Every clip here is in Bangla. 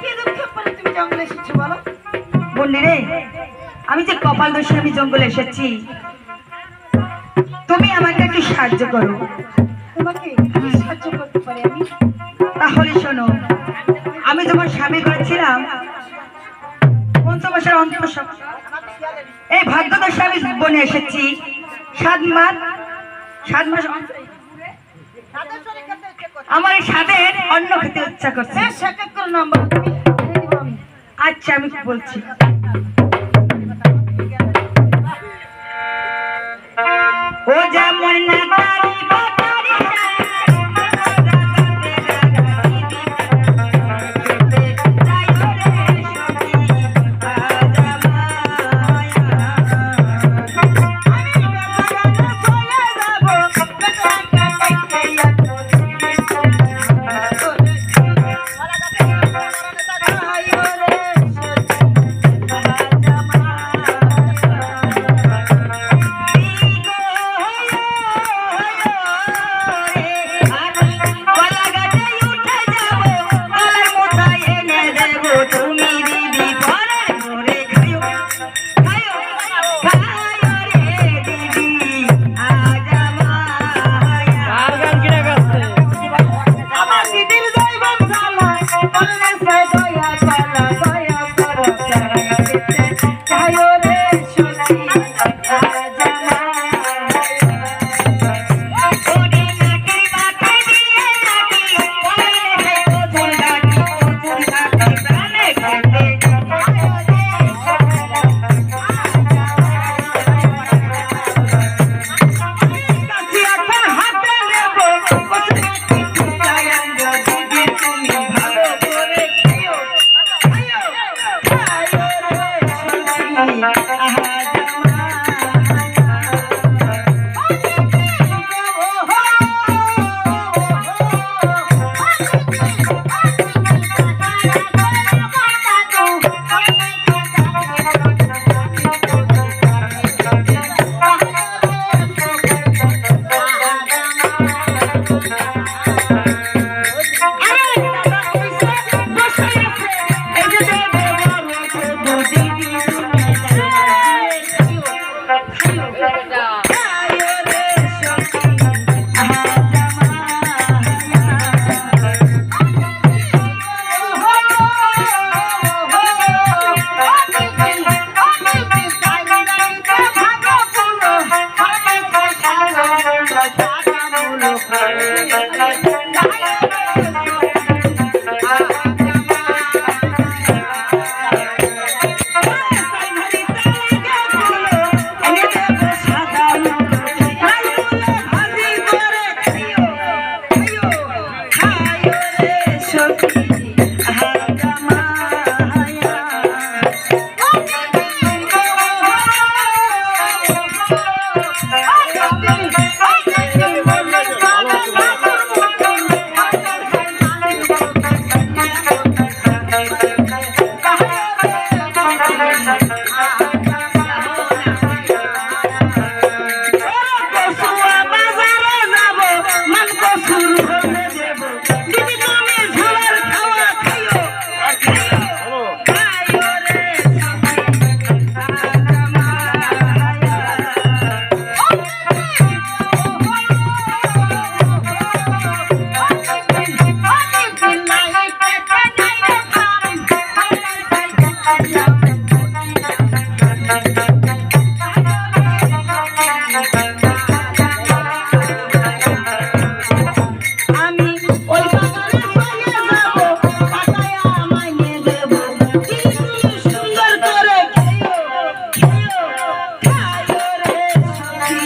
কি দুঃখে পড়ে তুমি জঙ্গলে এসেছ বলো? বললি রে আমি যে কপাল দোষে আমি জঙ্গলে এসেছি। তুমি আমাকে একটু সাহায্য করো। তোমাকে সাহায্য করতে পারি আমি? তাহলে শোনো আমি যখন স্বামী করেছিলাম। পঞ্চমাসের অন্ত এই ভাগ্য দোষে আমি বনে এসেছি। সাত মাস সাত মাস আমার এই স্বাদের অন্ন খেতে ইচ্ছা করছে। এক নাম্বার আচ্ছা আমি কি বলছি? ও যেমন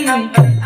Thank you.